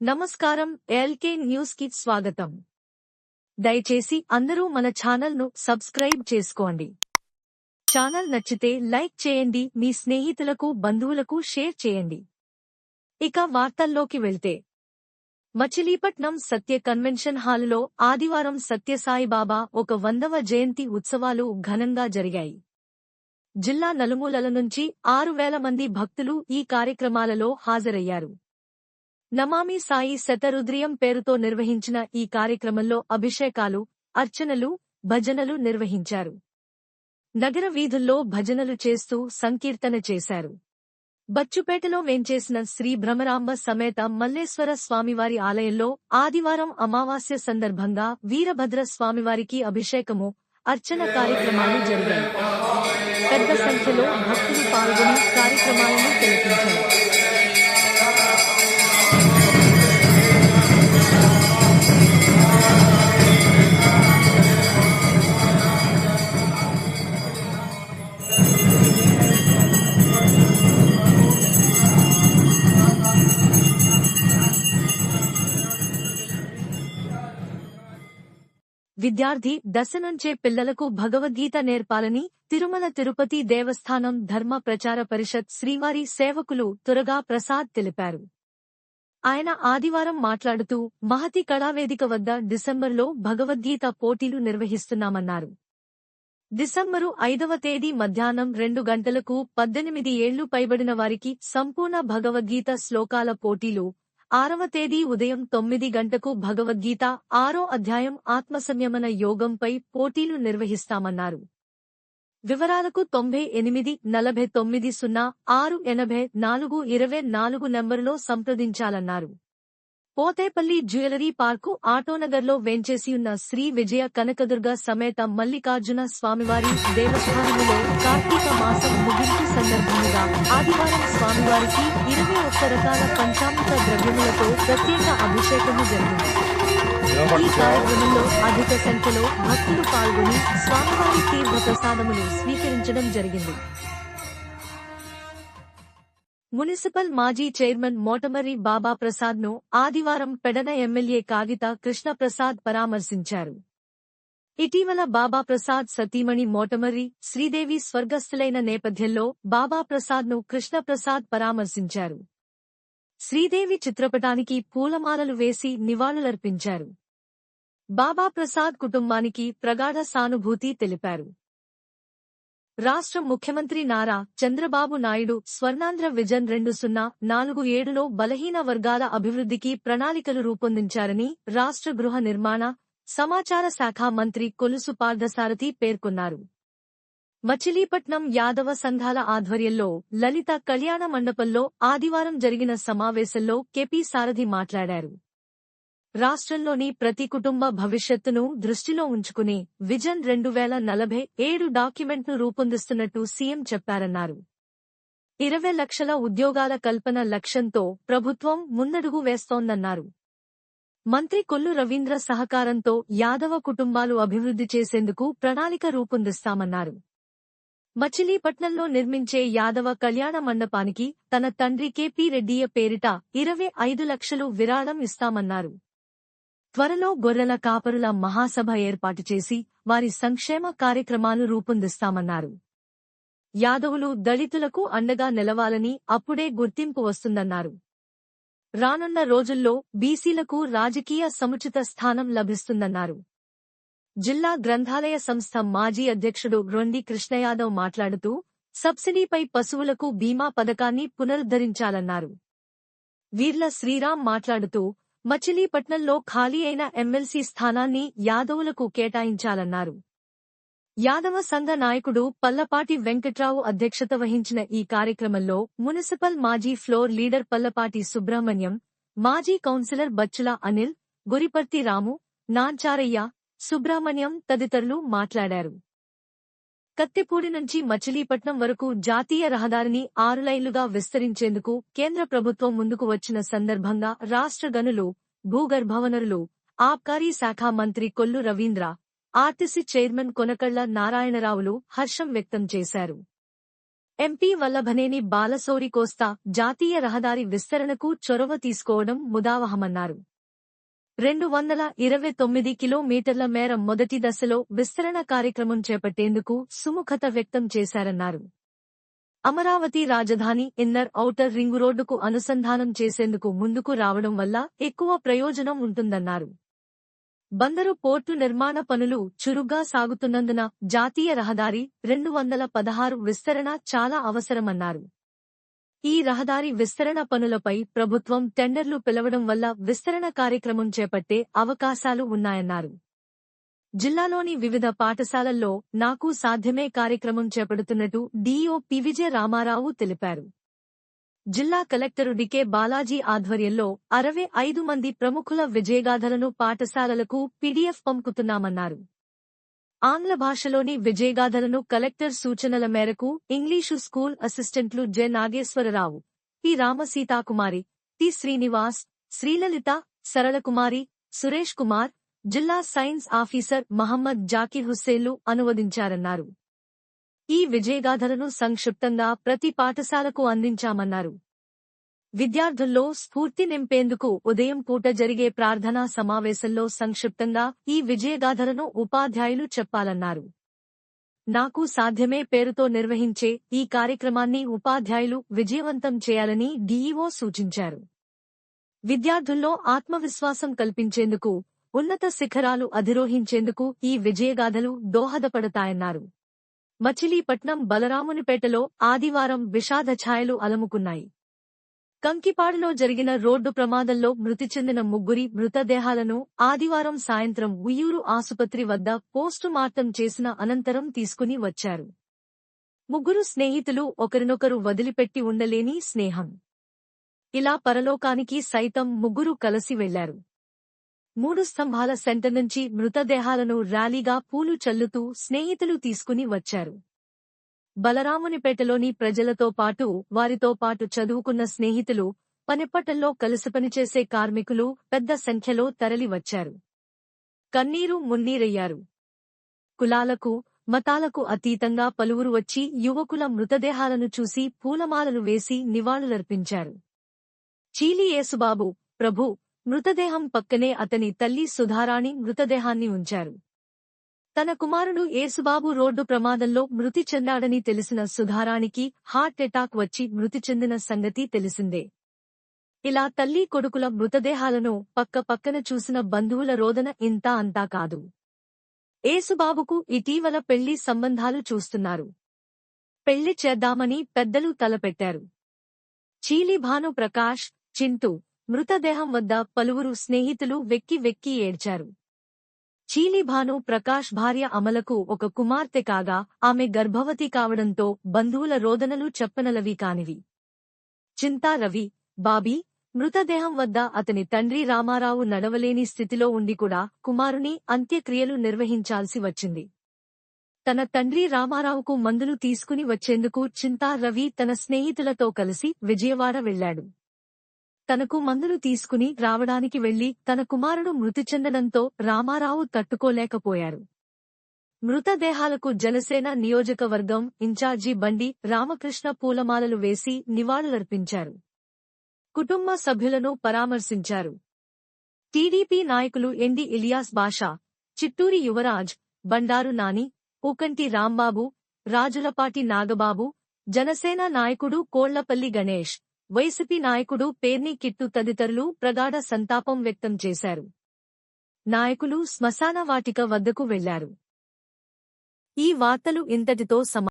నమస్కారం ఎల్కే న్యూస్కి స్వాగతం. దయచేసి అందరూ మన ఛానల్ను సబ్స్క్రైబ్ చేసుకోండి. ఛానల్ నచ్చితే లైక్ చేయండి మీ స్నేహితులకు బంధువులకు షేర్ చేయండి. ఇక వార్తల్లోకి వెళ్తే. మచిలీపట్నం సత్య కన్వెన్షన్ హాలులో ఆదివారం సత్యసాయిబాబా ఒక వందవ జయంతి ఉత్సవాలు ఘనంగా జరిగాయి. జిల్లా నలుమూలల నుంచి ఆరు వేల మంది భక్తులు ఈ కార్యక్రమాలలో హాజరయ్యారు. నమామి సాయి శతరుద్రియం పేరుతో నిర్వహించిన ఈ కార్యక్రమంలో అభిషేకాలు అర్చనలు భజనలు నిర్వహించారు. నగర వీధుల్లో భజనలు చేస్తూ సంకీర్తన చేశారు. బచ్చుపేటలో వేంచేసిన శ్రీ భ్రమరాంబ సమేత మల్లేశ్వర స్వామివారి ఆలయంలో ఆదివారం అమావాస్య సందర్భంగా వీరభద్ర స్వామివారికి అభిషేకము అర్చన కార్యక్రమాలు జరిగాయి. పెద్ద సంఖ్యలో భక్తులు పాల్గొని కార్యక్రమాలను తిలకించారు. విద్యార్థి దశ నుంచే పిల్లలకు భగవద్గీత నేర్పాలని తిరుమల తిరుపతి దేవస్థానం ధర్మ ప్రచార పరిషత్ శ్రీవారి సేవకులు తురగా ప్రసాద్ తెలిపారు. ఆయన ఆదివారం మాట్లాడుతూ మహతి కళావేదిక వద్ద డిసెంబర్లో భగవద్గీత పోటీలు నిర్వహిస్తున్నామన్నారు. డిసెంబరు ఐదవ తేదీ మధ్యాహ్నం రెండు గంటలకు పద్దెనిమిది ఏళ్ళు పైబడిన వారికి సంపూర్ణ భగవద్గీత శ్లోకాల పోటీలు ఆరవ తేదీ ఉదయం తొమ్మిది గంటకు భగవద్గీత ఆరో అధ్యాయం ఆత్మసంయమన యోగంపై పోటీలు నిర్వహిస్తామన్నారు. వివరాలకు తొంభై ఎనిమిది నలభై తొమ్మిది సున్నా ఆరు ఎనభై నాలుగు ఇరవై నాలుగు నెంబరులో సంప్రదించాలన్నారు. పోతేపల్లి జ్యువెలరీ పార్కు ఆటోనగర్లో వేంచేసియున్న శ్రీ విజయ కనకదుర్గ సమేత మల్లికార్జున స్వామివారి దేవస్థానములో కార్తీక మాసం ముగింపు సందర్భంగా ఆదివారం స్వామివారికి ఇరవై ఒక్క రకాల పంచామృత ద్రవ్యములతో ప్రత్యేక అభిషేకము జరిగింది. ఈ కార్యక్రమంలో అధిక సంఖ్యలో భక్తులు పాల్గొని స్వామివారి తీర్థ ప్రసాదములు స్వీకరించడం జరిగింది. మున్సిపల్ మాజీ చైర్మన్ మోటమరి బాబా ప్రసాద్ను ఆదివారం పెడన ఎమ్మెల్యే కాగిత కృష్ణప్రసాద్ పరామర్శించారు. ఇటీవల బాబా ప్రసాద్ సతీమణి మోటమరి శ్రీదేవి స్వర్గస్థులైన నేపథ్యంలో బాబా ప్రసాద్ను కృష్ణప్రసాద్ పరామర్శించారు. శ్రీదేవి చిత్రపటానికి పూలమాలలు వేసి నివాళులర్పించారు. బాబా ప్రసాద్ కుటుంబానికి ప్రగాఢ సానుభూతి తెలిపారు. రాష్ట్ర ముఖ్యమంత్రి నారా చంద్రబాబు నాయుడు స్వర్ణాంధ్ర విజన్ రెండు సున్నా నాలుగు ఏడులో బలహీన వర్గాల అభివృద్ధికి ప్రణాళికలు రూపొందించారని రాష్ట్ర గృహ నిర్మాణ సమాచార శాఖ మంత్రి కొలుసు పార్థసారథి పేర్కొన్నారు. మచిలీపట్నం యాదవ సంఘాల ఆధ్వర్యంలో లలిత కళ్యాణ మండపంలో ఆదివారం జరిగిన సమావేశంలో కెపి సారథి మాట్లాడారు. రాష్ట్రంలోని ప్రతి కుటుంబ భవిష్యత్తును దృష్టిలో ఉంచుకుని విజన్ రెండు వేల నలభై ఏడు డాక్యుమెంట్ను రూపొందిస్తున్నట్టు సీఎం చెప్పారన్నారు. ఇరవై లక్షల ఉద్యోగాల కల్పన లక్ష్యంతో ప్రభుత్వం ముందడుగు వేస్తోందన్నారు. మంత్రి కొల్లు రవీంద్ర సహకారంతో యాదవ కుటుంబాలు అభివృద్ధి చేసేందుకు ప్రణాళిక రూపొందిస్తామన్నారు. మచిలీపట్నంలో నిర్మించే యాదవ కళ్యాణ మండపానికి తన తండ్రి కెపి రెడ్డియ పేరిట ఇరవై ఐదు లక్షలు విరాళం ఇస్తామన్నారు. త్వరలో గొర్రెల కాపరుల మహాసభ ఏర్పాటు చేసి వారి సంక్షేమ కార్యక్రమాలు రూపొందిస్తామన్నారు. యాదవులు దళితులకు అండగా నిలవాలని అప్పుడే గుర్తింపు వస్తుందన్నారు. రానున్న రోజుల్లో బీసీలకు రాజకీయ సముచిత స్థానం లభిస్తుందన్నారు. జిల్లా గ్రంథాలయ సంస్థ మాజీ అధ్యక్షుడు రొండి కృష్ణయాదవ్ మాట్లాడుతూ సబ్సిడీపై పశువులకు బీమా పథకాన్ని పునరుద్ధరించాలన్నారు. వీర్ల శ్రీరామ్ మాట్లాడుతూ మచిలీపట్నంలో ఖాళీ అయిన ఎమ్మెల్సీ స్థానాన్ని యాదవులకు కేటాయించాలన్నారు. యాదవ సంఘ నాయకుడు పల్లపాటి వెంకట్రావు అధ్యక్షత వహించిన ఈ కార్యక్రమంలో మున్సిపల్ మాజీ ఫ్లోర్ లీడర్ పల్లపాటి సుబ్రహ్మణ్యం మాజీ కౌన్సిలర్ బచ్చుల అనిల్ గురిపర్తి రాము నాంచారయ్య సుబ్రహ్మణ్యం తదితరులు మాట్లాడారు. కత్తిపూడి నుంచి మచిలీపట్నం వరకు జాతీయ రహదారిని ఆరు లైన్లుగా విస్తరించేందుకు కేంద్ర ప్రభుత్వం ముందుకు వచ్చిన సందర్భంగా రాష్ట్ర గనులు భూగర్భవనరులు ఆబ్కారీ శాఖ మంత్రి కొల్లు రవీంద్ర ఆర్టీసీ చైర్మన్ కొనకళ్ళ నారాయణరావులు హర్షం వ్యక్తం చేశారు. ఎంపీ వల్లభనేని బాలసోరి కోస్తా జాతీయ రహదారి విస్తరణకు చొరవ తీసుకోవడం ముదావహమన్నారు. రెండు వందల ఇరవై తొమ్మిది కిలోమీటర్ల మేర మొదటి దశలో విస్తరణ కార్యక్రమం చేపట్టేందుకు సుముఖత వ్యక్తం చేశారన్నారు. అమరావతి రాజధాని ఇన్నర్ ఔటర్ రింగు రోడ్డుకు అనుసంధానం చేసేందుకు ముందుకు రావడం వల్ల ఎక్కువ ప్రయోజనం ఉంటుందన్నారు. బందరు పోర్టు నిర్మాణ పనులు చురుగ్గా సాగుతున్నందున జాతీయ రహదారి రెండు వందల పదహారు విస్తరణ చాలా అవసరమన్నారు. ఈ రహదారి విస్తరణ పనులపై ప్రభుత్వం టెండర్లు పిలవడం వల్ల విస్తరణ కార్యక్రమం చేపట్టే అవకాశాలు ఉన్నాయన్నారు. జిల్లాలోని వివిధ పాఠశాలల్లో నాకు సాధ్యమే కార్యక్రమం చేపడుతున్నట్టు డీఓ పివిజే రామారావు తెలిపారు. జిల్లా కలెక్టరు డికే బాలాజీ ఆధ్వర్యంలో అరవై ఐదు మంది ప్రముఖుల విజయగాథలను పాఠశాలలకు పీడీఎఫ్ పంపుతున్నామన్నారు. ఆంగ్ల భాషలోని విజయగాథలను కలెక్టర్ సూచనల మేరకు ఇంగ్లీషు స్కూల్ అసిస్టెంట్లు J. Nageswararao P. Ramaseethakumari T. Srinivas Srilalitha Saralakumari Suresh Kumar జిల్లా సైన్స్ ఆఫీసర్ మహమ్మద్ జాకిర్ హుస్సేన్లు అనువదించారన్నారు. ఈ విజయగాథలను సంక్షిప్తంగా ప్రతి పాఠశాలకు అందించామన్నారు. విద్యార్థుల్లో స్ఫూర్తి నింపేందుకు ఉదయం పూట జరిగే ప్రార్థనా సమావేశంలో సంక్షిప్తంగా ఈ విజయగాథలను ఉపాధ్యాయులు చెప్పాలన్నారు. నాకు సాధ్యమే పేరుతో నిర్వహించే ఈ కార్యక్రమాన్ని ఉపాధ్యాయులు విజయవంతం చేయాలని డీఈఓ సూచించారు. విద్యార్థుల్లో ఆత్మవిశ్వాసం కల్పించేందుకు ఉన్నత శిఖరాలు అధిరోహించేందుకు ఈ విజయగాథలు దోహదపడతాయన్నారు. మచిలీపట్నం బలరామునిపేటలో ఆదివారం విషాద ఛాయలు అలముకున్నాయి. కంకిపాడులో జరిగిన రోడ్డు ప్రమాదంలో మృతి చెందిన ముగ్గురి మృతదేహాలను ఆదివారం సాయంత్రం ఉయ్యూరు ఆసుపత్రి వద్ద పోస్టుమార్టం చేసిన అనంతరం తీసుకుని వచ్చారు. ముగ్గురు స్నేహితులు ఒకరినొకరు వదిలిపెట్టి ఉండలేని స్నేహం. ఇలా పరలోకానికి సైతం ముగ్గురు కలిసి వెళ్ళారు మూడు స్తంభాల సెంటర్ నుంచి మృతదేహాలను ర్యాలీగా పూలు చల్లుతూ స్నేహితులు తీసుకుని వచ్చారు. బలరామునిపేటలోని ప్రజలతో పాటు వారితో పాటు చదువుకున్న స్నేహితులు పనిపట్టల్లో కలిసి పనిచేసే కార్మికులు పెద్ద సంఖ్యలో తరలివచ్చారు కన్నీరు మున్నీరయ్యారు. కులాలకు మతాలకు అతీతంగా పలువురు వచ్చి యువకుల మృతదేహాలను చూసి పూలమాలను వేసి నివాళులర్పించారు. చీలి యేసుబాబు ప్రభు మృతదేహం పక్కనే అతని తల్లి సుధారాణి మృతదేహాన్ని ఉంచారు. తన కుమారుడు ఏసుబాబు రోడ్డు ప్రమాదంలో మృతి చెందాడని తెలిసిన సుధారానికి హార్ట్ అటాక్ వచ్చి మృతి చెందిన సంగతి తెలిసిందే. ఇలా తల్లి కొడుకుల మృతదేహాలను పక్క పక్కన చూసిన బంధువుల రోదన ఇంతా అంతా కాదు. ఏసుబాబుకు ఇటీవల పెళ్ళి సంబంధాలు చూస్తున్నారు. పెళ్ళి చేద్దామని పెద్దలు తలపెట్టారు. చీలి భాను ప్రకాష్ చింటూ మృతదేహం వద్ద పలువురు స్నేహితులు వెక్కి వెక్కి ఏడ్చారు. చీలిభాను ప్రకాష్ భార్య అమలకు ఒక కుమార్తె కాగా ఆమె గర్భవతి కావడంతో బంధువుల రోదనలు చెప్పనలవి కానివి. చింతా రవి బాబీ మృతదేహం వద్ద అతని తండ్రి రామారావు నడవలేని స్థితిలో ఉండి కూడా కుమారుని అంత్యక్రియలు నిర్వహించాల్సి వచ్చింది. తన తండ్రి రామారావుకు మందులు తీసుకుని వచ్చేందుకు చింతా రవి తన స్నేహితులతో కలిసి విజయవాడ వెళ్ళాడు తనకు మందులు తీసుకుని రావడానికి వెళ్ళి తన కుమారుడు మృతి చెందడంతో రామారావు తట్టుకోలేకపోయారు. మృతదేహాలకు జనసేన నియోజకవర్గం ఇన్ఛార్జి బండి రామకృష్ణ పూలమాలలు వేసి నివాళులర్పించారు. కుటుంబ సభ్యులను పరామర్శించారు. టీడీపీ నాయకులు ఎండి ఇలియాస్ బాషా చిట్టూరి యువరాజ్ బండారు నాని ఊకంటి రాంబాబు రాజులపాటి నాగబాబు జనసేన నాయకుడు కోళ్ళపల్లి గణేష్ వైసీపీ నాయకుడు పేర్ని కిట్టు తదితరులు ప్రగాఢ సంతాపం వ్యక్తం చేశారు. నాయకులు శ్మశాన వాటిక వద్దకు వెళ్ళారు. ఈ వార్తలు ఇంతటితో సమా